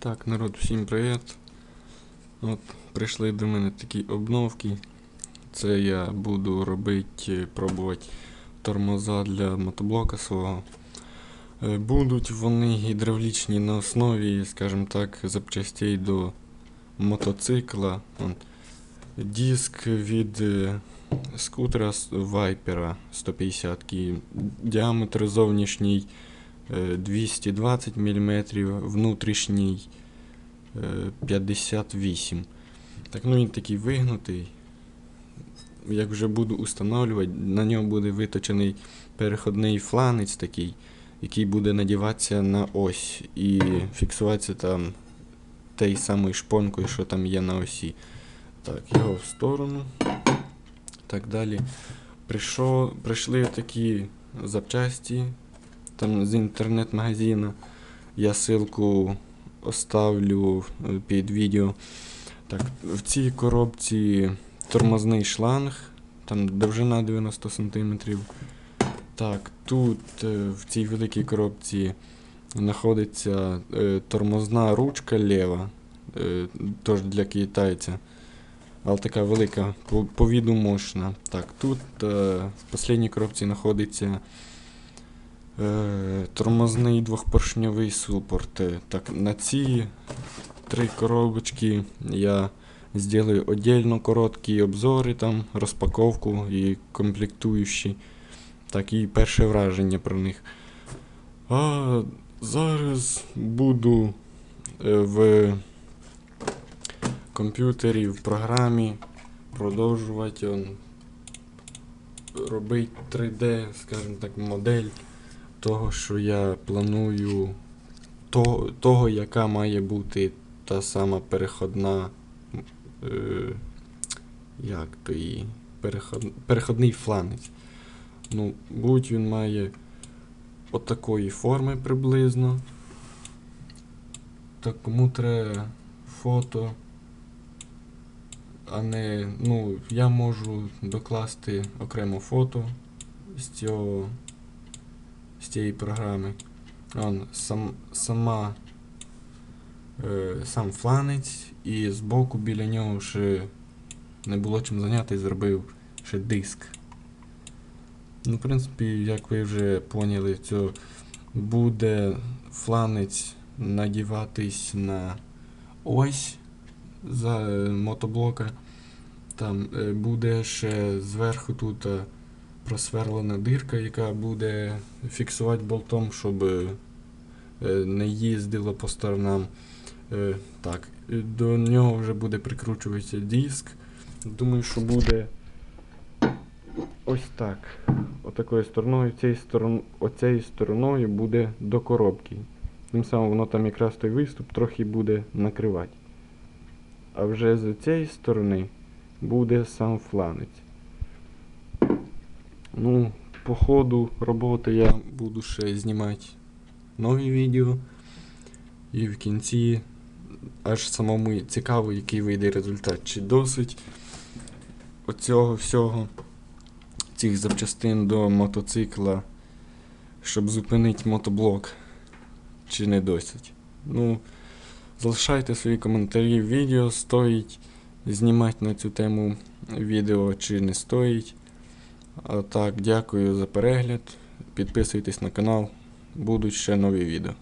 Так, народ, всім привіт. От прийшли до мене такі обновки. Це я буду робити, пробувати тормоза для мотоблока свого. Е, Будуть вони гідравлічні на основі, скажімо так, запчастей до мотоцикла. От. Диск від е, скутера Viper 150 діаметр зовнішній е, 220 мм, внутрішній е, 58. Так, ну він такий вигнутий. Як вже буду установлювати, на ньому буде виточений переходний фланець такий, який буде надіватися на ось і фіксуватися там тією самою шпонкою, що там є на осі. Так, його в сторону. Так далі. Прийшов, прийшли такі запчасті там з інтернет-магазину. Я ссылку оставлю е, під відео. Так, в цій коробці тормозний шланг, там довжина 90 см. Так, тут е, в цій великій коробці знаходиться е, тормозна ручка лева, теж для китайця. Але така велика, по, по мощна. Так, тут в останній коробці знаходиться тормозний двохпоршньовий супорт. Е, Так, на ці три коробочки я зроблю отдельно короткі обзори, там, розпаковку і комплектуючі. Так, і перше враження про них. А зараз буду е, в комп'ютері, в програмі продовжувати робити 3D, скажімо так, модель того, що я планую, того, того яка має бути та сама переходна. Е, як то її? Переход, переходний фланець. Ну, будь він має отакої форми приблизно. Так кому треба фото, а не. Ну, я можу докласти окремо фото з цього з цієї програми. Он, сам, сама, е, сам фланець і збоку біля нього ще не було чим зайняти, зробив ще диск. Ну, в принципі, як ви вже поняли, це буде фланець надіватись на ось за е, мотоблока. Там е, буде ще зверху тут е, просверлена дирка, яка буде фіксувати болтом, щоб е, не їздило по сторонам. Е, Так, до нього вже буде прикручуватися диск. Думаю, що буде ось так. Отакою стороною, оцією стороною буде до коробки. Тим самим воно там якраз той виступ трохи буде накривати. А вже з цієї сторони буде сам фланець. Ну, по ходу роботи я буду ще знімати нові відео. І в кінці аж самому цікаво, який вийде результат. Чи досить оцього всього, цих запчастин до мотоцикла, щоб зупинити мотоблок, чи не досить. Ну, залишайте свої коментарі в відео, стоїть знімати на цю тему відео чи не стоїть. Так, дякую за перегляд. Підписуйтесь на канал, будуть ще нові відео.